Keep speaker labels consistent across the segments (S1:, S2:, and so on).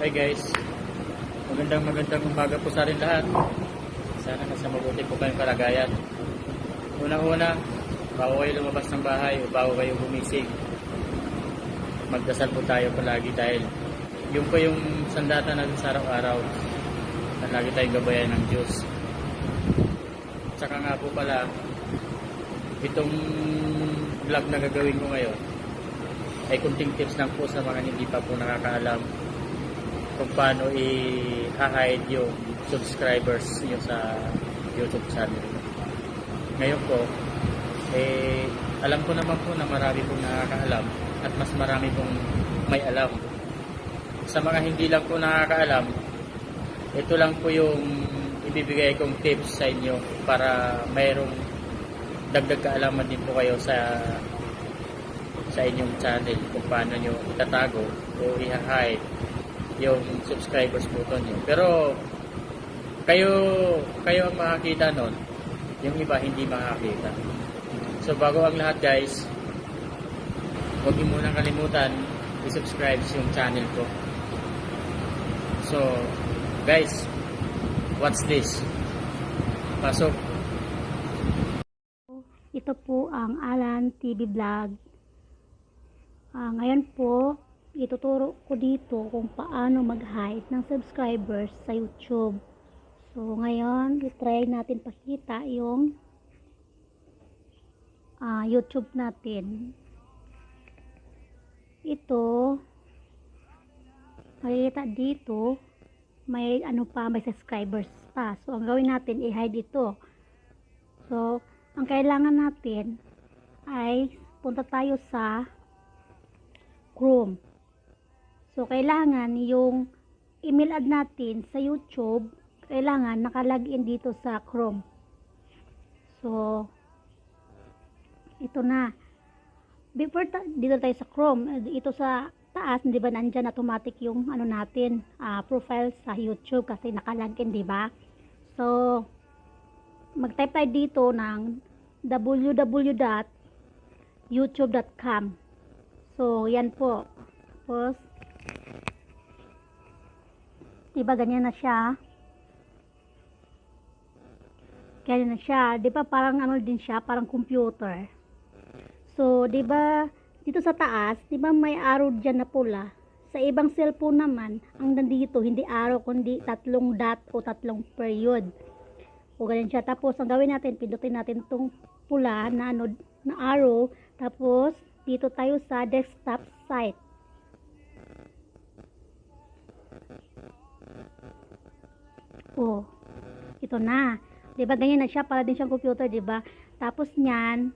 S1: Hi guys, magandang magandang umaga po sa atin lahat. Sana nasa mabuti po kayong kalagayan. Una-una, bago kayo lumabas ng bahay o bago kayo gumising, magdasal po tayo palagi dahil yun po yung sandata natin sa araw-araw na lagi tayong gabayan ng Diyos. Tsaka nga po pala, itong vlog na gagawin ko ngayon ay kunting tips lang po sa mga hindi pa po nakakaalam kung paano i-hide yung subscribers nyo sa YouTube channel. Ngayon po, eh, alam ko naman po na marami pong nakakaalam at mas marami pong may alam. Sa mga hindi lang po nakakaalam, ito lang po yung ibibigay kong tips sa inyo para mayroong dagdag kaalaman din po kayo sa sa inyong channel kung paano nyo itatago o i-hide yung subscribers po nyo. Pero kayo kayo ang makakita nun, yung iba hindi makakita. So bago ang lahat guys, huwag niyo munang kalimutan i-subscribe yung channel ko. So guys, what's this? Pasok.
S2: Ito po ang Alan TV Vlog. Ah, ngayon po, ituturo ko dito kung paano mag-hide ng subscribers sa YouTube. So, ngayon, try natin pakita yung ah, YouTube natin. Ito, makikita dito, may ano pa, may subscribers pa. So, ang gawin natin, i-hide ito. So, ang kailangan natin ay punta tayo sa Chrome. So, kailangan yung email ad natin sa YouTube, kailangan nakalagin dito sa Chrome. So, ito na. Before ta- dito tayo sa Chrome, eh, ito sa taas, di ba nandyan automatic yung ano natin, ah, profile sa YouTube kasi nakalagin, di ba? So, mag-type tayo dito ng www.youtube.com So, yan po. Tapos, diba ganyan na siya? Ganyan na siya. Diba parang ano din siya, parang computer. So, diba dito sa taas, diba may arrow dyan na pula? Sa ibang cellphone naman, ang nandito, hindi arrow, kundi tatlong dot o tatlong period. O ganyan siya. Tapos, ang gawin natin, pindutin natin itong pula na, ano, na arrow. Tapos, dito tayo sa desktop site. Oh, ito na. 'Di ba ganyan na siya para din siyang computer, 'di ba? Tapos niyan,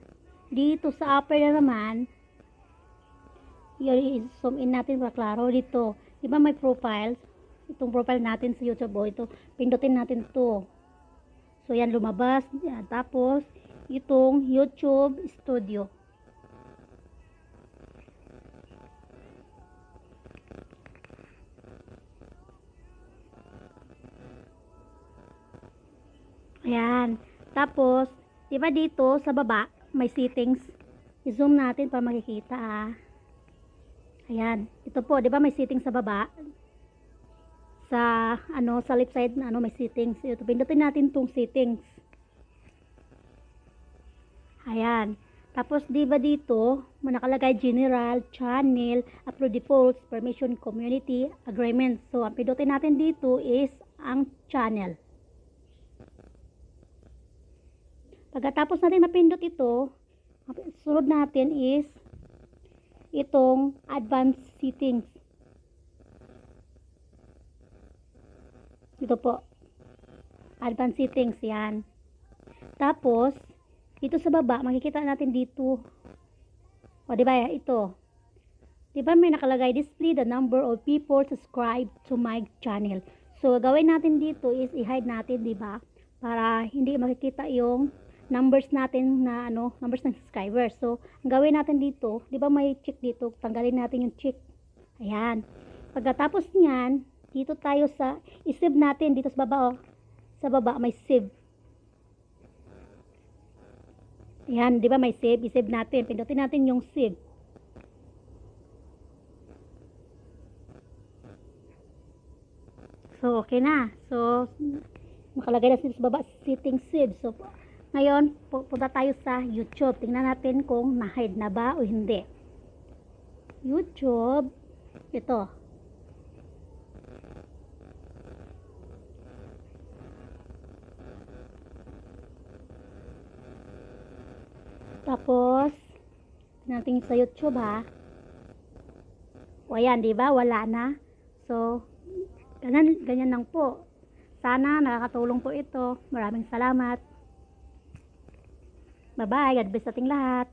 S2: dito sa upper na naman, i-zoom in natin para klaro dito. 'Di ba may profiles? Itong profile natin sa YouTube, oh, ito, pindutin natin 'to. So yan lumabas, yan. Tapos itong YouTube Studio. Ayan. Tapos, di ba dito sa baba, may settings. I-zoom natin para makikita ah. Ayan. Ito po, di ba may settings sa baba? Sa, ano, sa left side na ano, may settings. Ito, pindutin natin tong settings. Ayan. Tapos, di ba dito, may nakalagay general, channel, upload defaults, permission, community, agreement. So, ang pindutin natin dito is ang channel. Pagkatapos natin mapindot ito, sunod natin is itong advanced settings. Ito po. Advanced settings yan. Tapos, dito sa baba, makikita natin dito. O, di ba? Ito. Di ba may nakalagay, display the number of people subscribed to my channel. So, gawin natin dito is i-hide natin, di ba? Para hindi makikita yung numbers natin na ano, numbers ng subscribers. So, ang gawin natin dito, 'di ba may check dito, tanggalin natin yung check. Ayan. Pagkatapos niyan, dito tayo sa i-save natin dito sa baba oh. Sa baba may save. Ayan, 'di ba may save? I-save natin. Pindutin natin yung save. So, okay na. So, nakalagay na sa baba, sitting seed. So, ngayon, pu- punta tayo sa YouTube. Tingnan natin kung na-hide na ba o hindi. YouTube. Ito. Tapos, natin sa YouTube ha. O ayan, di ba? Wala na. So, ganyan, ganyan lang po. Sana nakakatulong po ito. Maraming salamat. Bye-bye. God bless ating lahat.